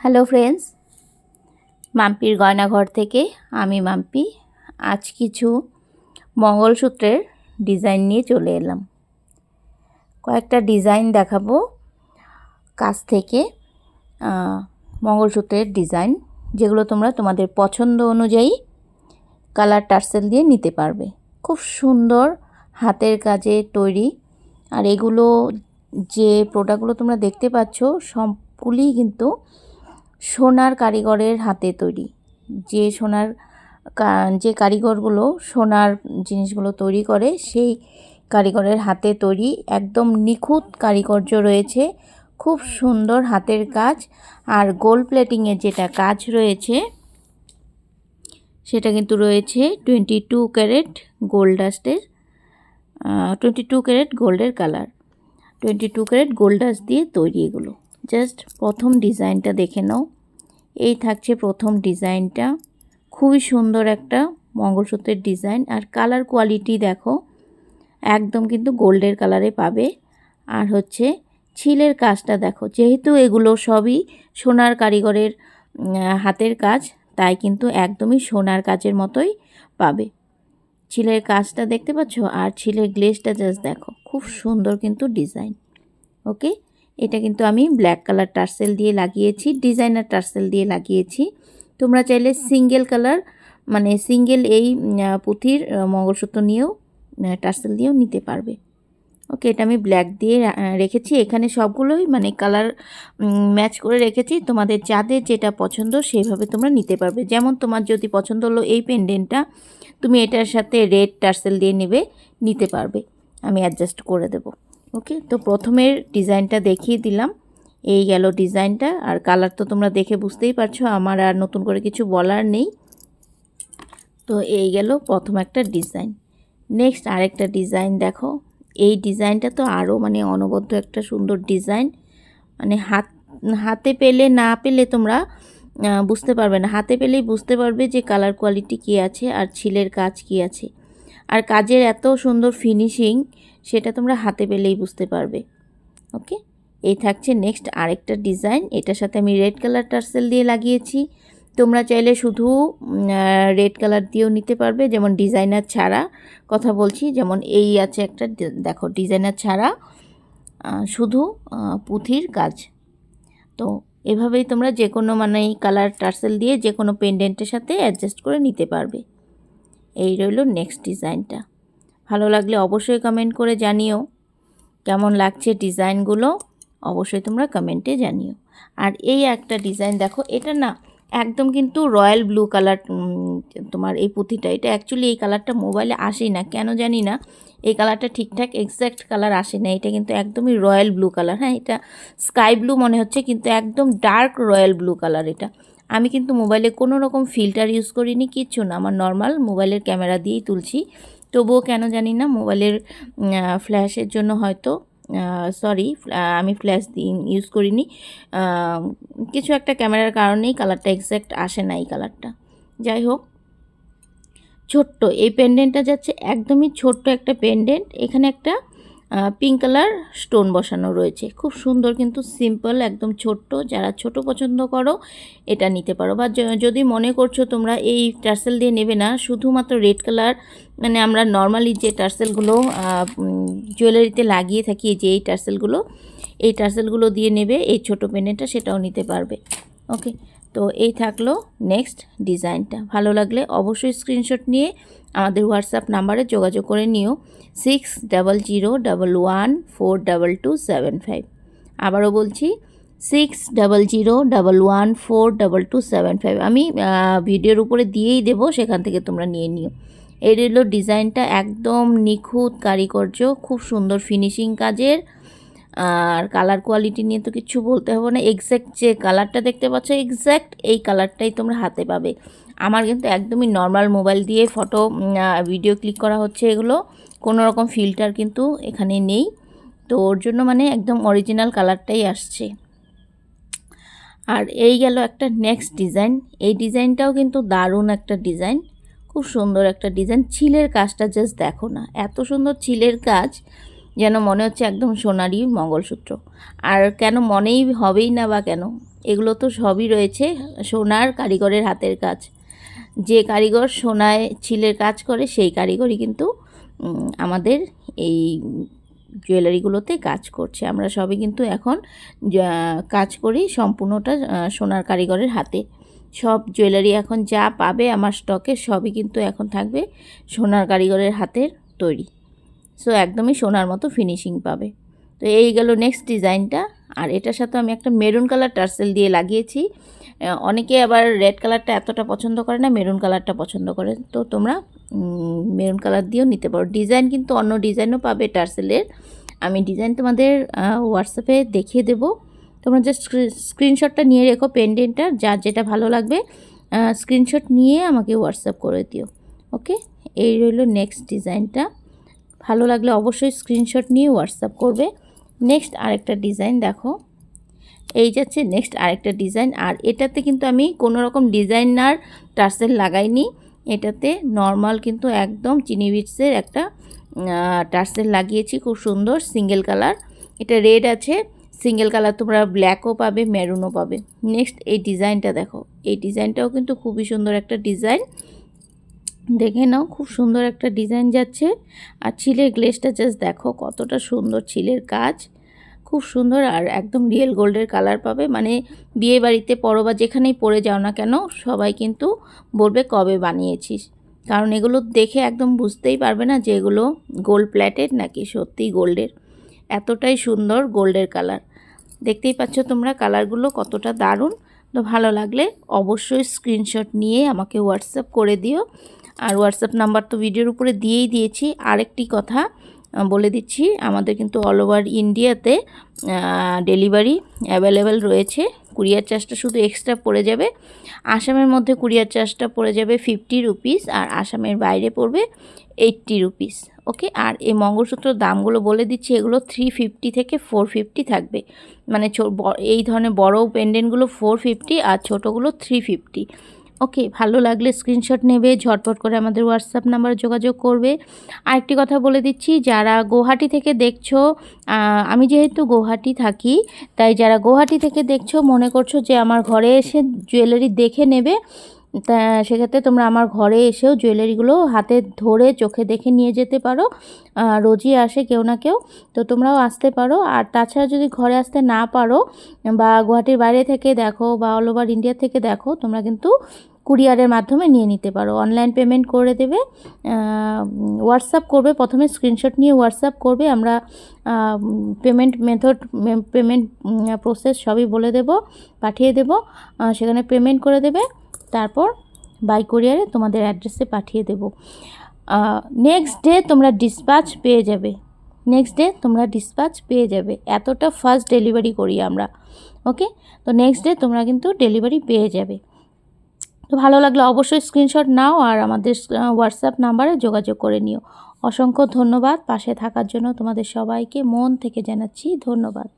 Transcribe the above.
Hello friends, মাম্পির গয়নাঘর থেকে আমি মাম্পি। আজ কিছু মঙ্গলসূত্রের ডিজাইন নিয়ে চলে এলাম। কয়েকটা ডিজাইন দেখাবো। কাছ থেকে মঙ্গলসূত্রের ডিজাইন, যেগুলো তোমরা তোমাদের পছন্দ অনুযায়ী কালার টার্সেল দিয়ে নিতে পারবে। খুব সুন্দর হাতের কাজে তৈরি। আর এগুলো যে প্রোডাক্টগুলো তোমরা দেখতে পাচ্ছ সবগুলি কিন্তু সোনার কারিগরের হাতে তৈরি। যে সোনার যে কারিগরগুলো সোনার জিনিসগুলো তৈরি করে, সেই কারিগরের হাতে তৈরি একদম নিখুঁত কারিগর্য রয়েছে। খুব সুন্দর হাতের কাজ। আর গোল্ড প্লেটিংয়ের যেটা কাজ রয়েছে, সেটা কিন্তু রয়েছে টোয়েন্টি টু ক্যারেট গোল্ড ডাস্টের টোয়েন্টি টু ক্যারেট গোল্ডের colour. Twenty two carat gold dust দিয়ে তৈরি এগুলো। জাস্ট প্রথম ডিজাইনটা দেখে নাও। এই থাকছে প্রথম ডিজাইনটা। খুবই সুন্দর একটা মঙ্গলসূত্রের ডিজাইন। আর কালার কোয়ালিটি দেখো, একদম কিন্তু গোল্ডের কালারে পাবে। আর হচ্ছে ছিলের কাজটা দেখো, যেহেতু এগুলো সবই সোনার কারিগরের হাতের কাজ, তাই কিন্তু একদমই সোনার কাজের মতোই পাবে। ছিলের কাজটা দেখতে পাচ্ছ? আর ছিলের গ্লেজটা জাস্ট দেখো, খুব সুন্দর কিন্তু ডিজাইন। ওকে? এটা কিন্তু আমি ব্ল্যাক কালার টার্সেল দিয়ে লাগিয়েছি ডিজাইনার টার্সেল দিয়ে লাগিয়েছি। তোমরা চাইলে সিঙ্গেল কালার মানে সিঙ্গেল এই পুঁথির মঙ্গলসূত্র নিয়েও টার্সেল দিয়েও নিতে পারবে। ওকে, এটা আমি ব্ল্যাক দিয়ে রেখেছি। এখানে সবগুলোই মানে কালার ম্যাচ করে রেখেছি। তোমাদের যাদের যেটা পছন্দ সেইভাবে তোমরা নিতে পারবে। যেমন তোমার যদি পছন্দ হলো এই পেন্ডেন্টটা তুমি এটার সাথে রেড টার্সেল দিয়ে নেবে, নিতে পারবে। আমি অ্যাডজাস্ট করে দেব। ওকে তো প্রথমের ডিজাইনটা দেখিয়ে দিলাম। এই গেল ডিজাইনটা, আর কালার তো তোমরা দেখে বুঝতেই পারছ, আমার আর নতুন করে কিছু বলার নেই। তো এই গেল প্রথম একটা ডিজাইন। নেক্সট আরেকটা ডিজাইন দেখো। এই ডিজাইনটা তো আরও মানে অনবদ্য একটা সুন্দর ডিজাইন। মানে হাত, হাতে পেলে না পেলে তোমরা বুঝতে পারবে না। হাতে পেলেই বুঝতে পারবে যে কালার কোয়ালিটি কী আছে আর ছিলের কাজ কী আছে। আর কাজের এত সুন্দর ফিনিশিং সেটা তোমরা হাতে পেলেই বুঝতে পারবে। ওকে এই থাকছে নেক্সট আরেকটা ডিজাইন এটার সাথে আমি রেড কালার টার্সেল দিয়ে লাগিয়েছি। তোমরা চাইলে শুধু রেড কালার দিয়েও নিতে পারবে, যেমন ডিজাইনার ছাড়া। কথা বলছি, যেমন এই আছে একটা দেখো ডিজাইনার ছাড়া শুধু পুঁথির কাজ। তো এভাবেই তোমরা যে কোনো মানে কালার টার্সেল দিয়ে যে কোনো পেন্ডেন্টের সাথে অ্যাডজাস্ট করে নিতে পারবে। এই রইল নেক্সট ডিজাইনটা। ভালো লাগলে অবশ্যই কমেন্ট করে জানিও। কেমন লাগছে ডিজাইনগুলো? অবশ্যই তোমরা কমেন্টে জানিও। আর এই একটা ডিজাইন দেখো, এটা না একদম কিন্তু রয়্যাল ব্লু কালার তোমার এই পুঁথিটা, এটা অ্যাকচুয়ালি এই কালারটা মোবাইলে আসেই না, কেন জানি না? এই কালারটা ঠিকঠাক এক্স্যাক্ট কালার আসে না, এটা কিন্তু একদমই রয়্যাল ব্লু কালার। হ্যাঁ এটা স্কাই ব্লু মনে হচ্ছে, কিন্তু একদম ডার্ক রয়্যাল ব্লু কালার এটা। আমি কিন্তু মোবাইলে কোনো রকম ফিল্টার ইউজ করিনি, কিচ্ছু না। আমার নর্মাল মোবাইলের ক্যামেরা দিয়েই তুলছি। তবুও কেন জানি না, মোবাইলের ফ্ল্যাশের জন্য হয়তো সরি আমি ফ্ল্যাশ ইউজ করিনি। কিছু একটা ক্যামেরার কারণেই কালারটা এক্স্যাক্ট আসে না এই কালারটা। যাই হোক, ছোট্ট, এই পেন্ডেন্টটা যাচ্ছে একদমই ছোট্ট একটা পেন্ডেন্ট এখানে একটা পিঙ্ক কালার স্টোন বসানো রয়েছে। খুব সুন্দর কিন্তু সিম্পল একদম ছোট্ট। যারা ছোট পছন্দ করো, এটা নিতে পারো। বা যদি মনে করছ তোমরা এই টার্সেল দিয়ে নেবে না, শুধুমাত্র রেড কালার মানে আমরা নর্মালি যে টার্সেলগুলো জুয়েলারিতে লাগিয়ে থাকি যে এই টার্সেলগুলো এই টার্সেলগুলো দিয়ে নেবে, এই ছোট পেন্ডেন্টটা সেটাও নিতে পারবে। ওকে তো এই থাকল নেক্সট ডিজাইনটা। ভালো লাগলে অবশ্যই স্ক্রিনশট নিয়ে আমাদের হোয়াটসঅ্যাপ নাম্বারে যোগাযোগ করে নিও। Six double zero double one four double two seven five আবারও বলছি six double zero double one four double two seven five আমি ভিডিওর উপরে দিয়েই দেবো, সেখান থেকে তোমরা নিয়ে নিও। এই হলো ডিজাইনটা একদম নিখুঁত কারিকর্য খুব সুন্দর ফিনিশিং কাজের। আর কালার কোয়ালিটি নিয়ে তো কিছু বলতে হবে না। এক্স্যাক্ট যে কালারটা দেখতে পাচ্ছ এক্স্যাক্ট এই কালারটাই তোমরা হাতে পাবে। আমার কিন্তু একদমই নর্মাল মোবাইল দিয়ে ফটো ভিডিও ক্লিক করা হচ্ছে এগুলো। কোনো রকম ফিল্টার কিন্তু এখানে নেই। তো ওর জন্য মানে একদম অরিজিনাল কালারটাই আসছে। আর এই গেল একটা নেক্সট ডিজাইন এই ডিজাইনটাও কিন্তু দারুণ একটা ডিজাইন খুব সুন্দর একটা ডিজাইন ছিলের কাজটা জাস্ট দেখো না। এত সুন্দর ছিলের কাজ। যেন মনে হচ্ছে একদম সোনারই মঙ্গলসূত্র। আর কেন মনেই হবেই না বা কেন, এগুলো তো সবই রয়েছে সোনার কারিগরের হাতের কাজ। যে কারিগর সোনায় ছিলের কাজ করে, সেই কারিগরই কিন্তু আমাদের এই জুয়েলারিগুলোতে কাজ করছে। আমরা সবই কিন্তু এখন কাজ করি সম্পূর্ণটা সোনার কারিগরের হাতে। সব জুয়েলারি এখন যা পাবে আমার স্টকে সবই কিন্তু এখন থাকবে সোনার কারিগরের হাতের তৈরি। সো একদমই সোনার মতো ফিনিশিং পাবে। তো এই গেল নেক্সট ডিজাইনটা আর এটার সাথে আমি একটা মেরুন কালার টার্সেল দিয়ে লাগিয়েছি। অনেকে আবার রেড কালারটা এতটা পছন্দ করে না মেরুন কালারটা পছন্দ করে। তো তোমরা মেরুন কালার দিয়েও নিতে পারো। ডিজাইন কিন্তু অন্য ডিজাইনও পাবে টার্সেলের আমি ডিজাইন তোমাদের হোয়াটসঅ্যাপে দেখিয়ে দেবো। তোমরা জাস্ট স্ক্রিনশটটা নিয়ে রেখো পেন্ডেন্টটার যার যেটা ভালো লাগবে। স্ক্রিনশট নিয়ে আমাকে হোয়াটসঅ্যাপ করে দিও। ওকে এই রইল নেক্সট ডিজাইনটা ভালো লাগলে অবশ্যই স্ক্রিনশট নিয়ে হোয়াটসঅ্যাপ করবে। নেক্সট আরেকটা ডিজাইন দেখো। এই যাচ্ছে নেক্সট আরেকটা ডিজাইন আর এটাতে কিন্তু আমি কোনো রকম ডিজাইনার টার্সেল লাগাইনি। এটাতে নর্মাল কিন্তু একদম চিনি বিটসের একটা টার্সেল লাগিয়েছি, খুব সুন্দর সিঙ্গেল কালার এটা রেড আছে সিঙ্গেল কালার তোমরা ব্ল্যাকও পাবে মেরুনও পাবে। নেক্সট এই ডিজাইনটা দেখো। এই ডিজাইনটাও কিন্তু খুবই সুন্দর একটা ডিজাইন দেখে নাও, খুব সুন্দর একটা ডিজাইন যাচ্ছে। আর চিলের গ্লেসটা জাস্ট দেখো, কতটা সুন্দর চিলের কাজ। খুব সুন্দর আর একদম রিয়েল গোল্ডের কালার পাবে। মানে বিয়ে বাড়িতে পরো বা যেখানেই পরে যাও না কেন, সবাই কিন্তু বলবে কবে বানিয়েছিস। কারণ এগুলো দেখে একদম বুঝতেই পারবে না যে এগুলো গোল্ড প্ল্যাটেড নাকি সত্যিই গোল্ডের। এতটাই সুন্দর গোল্ডের কালার। দেখতেই পাচ্ছ তোমরা কালারগুলো কতটা দারুণ। তো ভালো লাগলে অবশ্যই স্ক্রিনশট নিয়ে আমাকে হোয়াটসঅ্যাপ করে দিও। আর হোয়াটসঅ্যাপ নাম্বার তো ভিডিওর উপরে দিয়েই দিয়েছি। আরেকটি কথা বলে দিচ্ছি, আমাদের কিন্তু অল ওভার ইন্ডিয়াতে ডেলিভারি অ্যাভেলেবেল রয়েছে। কুরিয়ার চার্জটা শুধু এক্সট্রা পড়ে যাবে। আসামের মধ্যে কুরিয়ার চার্জটা পড়ে যাবে ফিফটি রুপিস আর আসামের বাইরে পড়বে এইট্টি রুপিস ওকে আর এই মঙ্গলসূত্রের দামগুলো বলে দিচ্ছি, এগুলো থ্রি ফিফটি থেকে ফোর ফিফটি থাকবে। মানে এই ধরনের বড় পেন্ডেন্টগুলো ফোর ফিফটি আর ছোটোগুলো থ্রি ফিফটি ওকে ভালো লাগলে স্ক্রিনশট নেবে, ঝটপট করে আমাদের হোয়াটসঅ্যাপ নাম্বারে যোগাযোগ করবে। আরেকটি কথা বলে দিচ্ছি, যারা গুয়াহাটি থেকে দেখছ আমি যেহেতু গুয়াহাটি থাকি, তাই যারা গুয়াহাটি থেকে দেখছ, মনে করছ যে আমার ঘরে এসে জুয়েলারি দেখে নেবে তা সেক্ষেত্রে তোমরা আমার ঘরে এসেও জুয়েলারিগুলো হাতে ধরে চোখে দেখে নিয়ে যেতে পারো। রোজই আসে কেউ না কেউ। তো তোমরাও আসতে পারো। আর তাছাড়া যদি ঘরে আসতে না পারো বা গুয়াহাটির বাইরে থেকে দেখো বা অল ওভার ইন্ডিয়া থেকে দেখো, তোমরা কিন্তু কুরিয়ারের মাধ্যমে নিয়ে নিতে পারো। অনলাইন পেমেন্ট করে দেবে। হোয়াটসঅ্যাপ করবে। প্রথমে স্ক্রিনশট নিয়ে হোয়াটসঅ্যাপ করবে। আমরা পেমেন্ট মেথড, পেমেন্ট প্রসেস সবই বলে দেব, পাঠিয়ে দেব। সেখানে পেমেন্ট করে দেবে। তারপর বাই কুরিয়ারে তোমাদের অ্যাড্রেসে পাঠিয়ে দেব। নেক্সট ডে তোমরা ডিসপ্যাচ পেয়ে যাবে। নেক্সট ডে তোমরা ডিসপ্যাচ পেয়ে যাবে। এতটা ফার্স্ট ডেলিভারি করি আমরা ওকে তো নেক্সট ডে তোমরা কিন্তু ডেলিভারি পেয়ে যাবে। তো ভালো লাগলে, অবশ্যই স্ক্রিনশট নাও আর আমাদের হোয়াটসঅ্যাপ নাম্বারে যোগাযোগ করে নিও। অসংখ্য ধন্যবাদ, পাশে থাকার জন্য তোমাদের সবাইকে, মন থেকে জানাচ্ছি ধন্যবাদ।